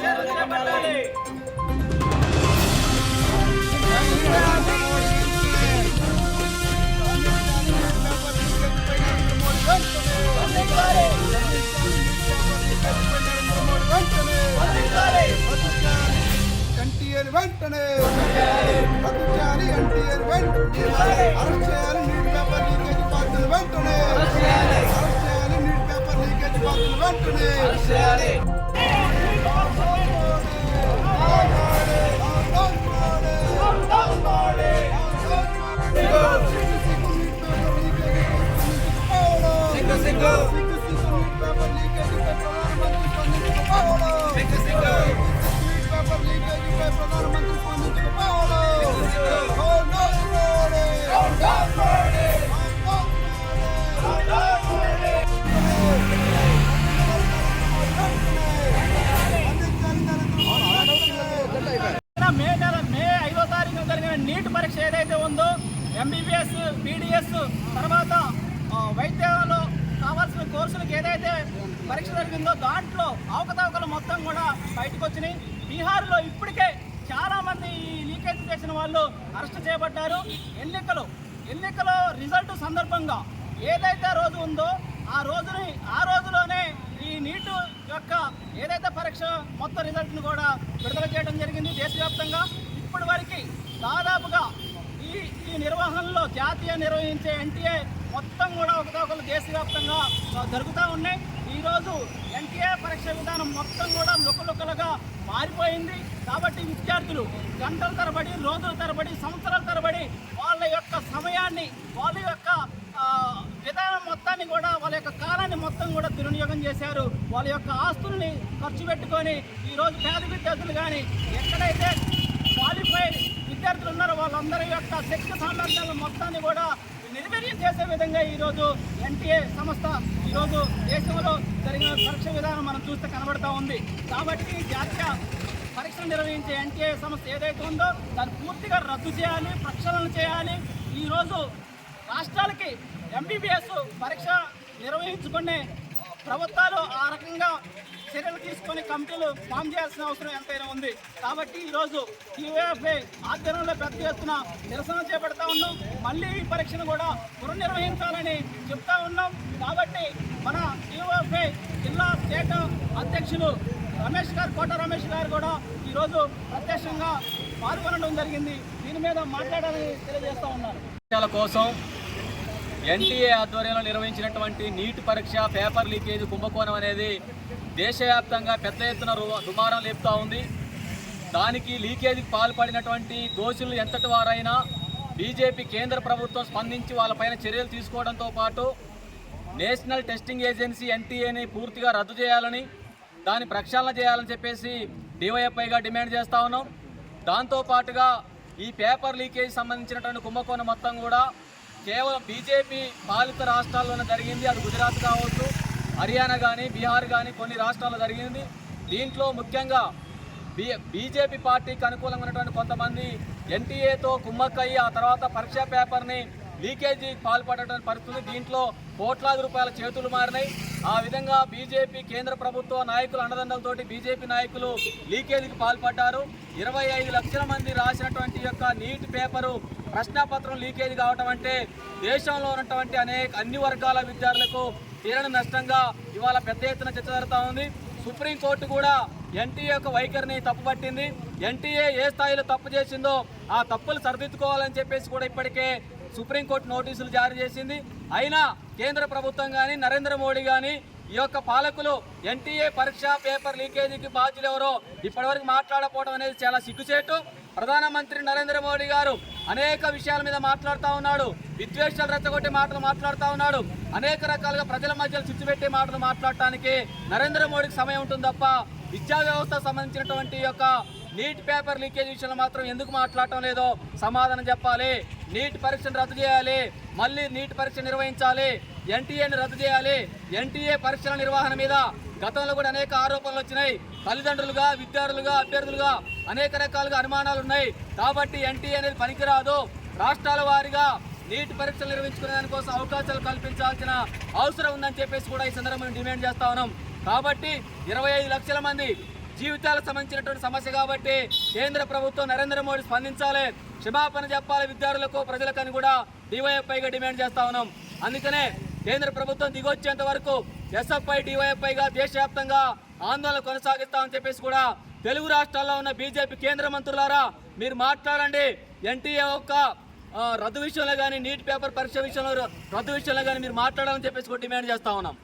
చేరదీరబడాలి కంటియర్ వెంటనే. అధికారి అంటియర్ వెంటనే. అరెస్ట్ చేయాలి న్యూస్ పేపర్ లీకేజ్ బాధ్యులు వెంటనే. అరెస్ట్ చేయాలి న్యూస్ పేపర్ లీకేజ్ బాధ్యులు వెంటనే. నీట్ పరీక్ష ఏదైతే ఉందో ఎంబీబీఎస్ బీడీఎస్ తర్వాత వైద్యంలో కావాల్సిన కోర్సులకు ఏదైతే పరీక్ష జరిగిందో దాంట్లో అవకతవకలు మొత్తం కూడా బయటకు వచ్చినాయి బీహార్లో ఇప్పటికే చాలామంది ఈ లీకేజ్ చేసిన వాళ్ళు అరెస్ట్ చేయబడ్డారు. ఎన్నికలు ఎన్నికల రిజల్ట్ సందర్భంగా ఏదైతే రోజు ఉందో ఆ రోజుని ఆ రోజులోనే ఈ నీటు యొక్క ఏదైతే పరీక్ష మొత్తం రిజల్ట్ను కూడా విడుదల చేయడం జరిగింది దేశవ్యాప్తంగా. ఇప్పటి వరకు దాదాపుగా ఈ ఈ నిర్వహణలో జాతీయ నిర్వహించే ఎన్టీఏ మొత్తం కూడా ఒకదొకరు దేశవ్యాప్తంగా జరుగుతూ ఉన్నాయి. ఈరోజు ఎన్టీఏ పరీక్ష విధానం మొత్తం కూడా లుకలుకలుగా మారిపోయింది. కాబట్టి విద్యార్థులు గంటల తరబడి రోజుల తరబడి సంవత్సరాల తరబడి వాళ్ళ యొక్క సమయాన్ని వాళ్ళ యొక్క విధానం మొత్తాన్ని కూడా వాళ్ళ యొక్క కాలాన్ని మొత్తం కూడా దుర్వినియోగం చేశారు. వాళ్ళ యొక్క ఆస్తుల్ని ఖర్చు పెట్టుకొని ఈరోజు పేద విద్యార్థులు కానీ ఎక్కడైతే క్వాలిఫైడ్ విద్యార్థులు ఉన్నారో వాళ్ళందరి యొక్క శక్తి సామర్థ్యాల మొత్తాన్ని కూడా నిర్వీర్యం చేసే విధంగా ఈరోజు ఎన్టీఏ సంస్థ ఈరోజు దేశంలో జరిగిన పరీక్ష విధానం మనం చూస్తే కనబడతా ఉంది. కాబట్టి జాతీయ పరీక్షలు నిర్వహించే ఎన్టీఏ సంస్థ ఏదైతే ఉందో దాన్ని పూర్తిగా రద్దు చేయాలి ప్రక్షాళన చేయాలి. ఈరోజు రాష్ట్రాలకి ఎంబీబీఎస్ పరీక్ష నిర్వహించుకునే ప్రభుత్వాలు ఆ రకంగా చర్యలు తీసుకొని కమిటీలు ఫామ్ చేయాల్సిన అవసరం ఎంతైనా ఉంది. కాబట్టి ఈరోజు టీవీఎఫ్ఐ ఆధ్వర్యంలో పెద్ద ఎత్తున నిరసన చేపడతా ఉన్నాం. మళ్ళీ ఈ పరీక్షను కూడా పునర్నిర్వహించాలని చెప్తా ఉన్నాం. కాబట్టి మన టీవీఎఫ్ఐ జిల్లా స్టేట్ అధ్యక్షులు రమేష్ గారు కోట రమేష్ గారు కూడా ఈరోజు ప్రత్యక్షంగా పాల్గొనడం జరిగింది. దీని మీద మాట్లాడాలని తెలియజేస్తా ఉన్నారు కోసం ఎన్టీఏ ఆధ్వర్యంలో నిర్వహించినటువంటి నీట్ పరీక్ష పేపర్ లీకేజ్ కుంభకోణం అనేది దేశవ్యాప్తంగా పెద్ద ఎత్తున రు- దుమారం లేపుతూ ఉంది. దానికి లీకేజీకి పాల్పడినటువంటి దోషులు ఎంతటి వారైనా బీజేపీ కేంద్ర ప్రభుత్వం స్పందించి వాళ్ళపైన చర్యలు తీసుకోవడంతో పాటు నేషనల్ టెస్టింగ్ ఏజెన్సీ ఎన్టీఏని పూర్తిగా రద్దు చేయాలని దాన్ని ప్రక్షాళన చేయాలని చెప్పేసి డివైఎఫ్ఐగా డిమాండ్ చేస్తా ఉన్నాం. దాంతో పాటుగా ఈ పేపర్ లీకేజ్ సంబంధించినటువంటి కుంభకోణం మొత్తం కూడా కేవలం బీజేపీ పాలిత రాష్ట్రాల్లోనే జరిగింది. అది గుజరాత్ కావచ్చు హర్యానా కానీ బీహార్ కానీ కొన్ని రాష్ట్రాల్లో జరిగింది. దీంట్లో ముఖ్యంగా బీ బీజేపీ పార్టీకి అనుకూలంగా ఉన్నటువంటి కొంతమంది ఎన్టీఏతో కుమ్మక్కయ్యి ఆ తర్వాత పరీక్షా పేపర్ని లీకేజీ పాల్పడటం పరిస్థితి దీంట్లో కోట్లాది రూపాయల చేతులు మారినాయి. ఆ విధంగా బీజేపీ కేంద్ర ప్రభుత్వ నాయకుల అండదండలతోటి బీజేపీ నాయకులు లీకేజీకి పాల్పడ్డారు. ఇరవై ఐదు లక్షల మంది రాసినటువంటి యొక్క నీట్ పేపరు ప్రశ్నాపత్రం లీకేజ్ కావటం అంటే దేశంలో ఉన్నటువంటి అనేక అన్ని వర్గాల విద్యార్థులకు తీరని నష్టంగా ఇవాళ పెద్ద ఎత్తున చర్చ జరుగుతూ ఉంది. సుప్రీంకోర్టు కూడా ఎన్టీఏ యొక్క వైఖరిని తప్పుపట్టింది. ఎన్టీఏ ఏ స్థాయిలో తప్పు చేసిందో ఆ తప్పులు సరిదిద్దుకోవాలని చెప్పేసి కూడా ఇప్పటికే సుప్రీంకోర్టు నోటీసులు జారీ చేసింది. అయినా కేంద్ర ప్రభుత్వం కానీ నరేంద్ర మోడీ కానీ ఈ యొక్క పాలకులు ఎన్టీఏ పరీక్ష పేపర్ లీకేజీకి బాధ్యులు ఎవరో ఇప్పటివరకు మాట్లాడకపోవడం అనేది చాలా సిగ్గుచేటు. ప్రధానమంత్రి నరేంద్ర మోడీ గారు అనేక విషయాల మీద మాట్లాడుతూ ఉన్నాడు. విద్వేషాలు రెచ్చగొట్టే మాటలు మాట్లాడుతూ ఉన్నాడు. అనేక రకాలుగా ప్రజల మధ్యలో చిచ్చుపెట్టే మాటలు మాట్లాడటానికి నరేంద్ర మోడీకి సమయం ఉంటుంది తప్ప విద్యా వ్యవస్థ సంబంధించినటువంటి యొక్క నీట్ పేపర్ లీకేజ్ విషయంలో మాత్రం ఎందుకు మాట్లాడటం లేదో సమాధానం చెప్పాలి. నీట్ పరీక్షను రద్దు చేయాలి. మళ్ళీ నీట్ పరీక్ష నిర్వహించాలి. ఎన్టీఏని రద్దు చేయాలి. ఎన్టీఏ పరీక్షల నిర్వహణ మీద గతంలో కూడా అనేక ఆరోపణలు వచ్చినాయి. తల్లిదండ్రులుగా విద్యార్థులుగా అభ్యర్థులుగా అనేక రకాలుగా అనుమానాలు ఉన్నాయి. కాబట్టి ఎన్టీఏ అనేది పనికిరాదు. రాష్ట్రాల వారీగా నీట్ పరీక్షలు నిర్వహించుకునే దానికోసం అవకాశాలు కల్పించాల్సిన అవసరం ఉందని చెప్పేసి కూడా ఈ సందర్భంగా డిమాండ్ చేస్తా ఉన్నాం. కాబట్టి ఇరవై ఐదు లక్షల మంది జీవితాలకు సంబంధించినటువంటి సమస్య కాబట్టి కేంద్ర ప్రభుత్వం నరేంద్ర మోడీ స్పందించాలి. క్షమాపణ చెప్పాలి విద్యార్థులకు ప్రజలకు అని కూడా డివైఎఫ్ఐగా డిమాండ్ చేస్తా ఉన్నాం. అందుకనే కేంద్ర ప్రభుత్వం దిగొచ్చేంత వరకు ఎస్ఎఫ్ఐ డివైఎఫ్ఐగా దేశవ్యాప్తంగా ఆందోళన కొనసాగిస్తామని చెప్పేసి కూడా తెలుగు రాష్ట్రాల్లో ఉన్న బీజేపీ కేంద్ర మంత్రులారా మీరు మాట్లాడండి. ఎన్టీఏ యొక్క రద్దు విషయంలో కానీ నీట్ పేపర్ పరీక్ష విషయంలో రద్దు విషయంలో కానీ మీరు మాట్లాడాలని చెప్పేసి కూడా డిమాండ్ చేస్తా ఉన్నాం.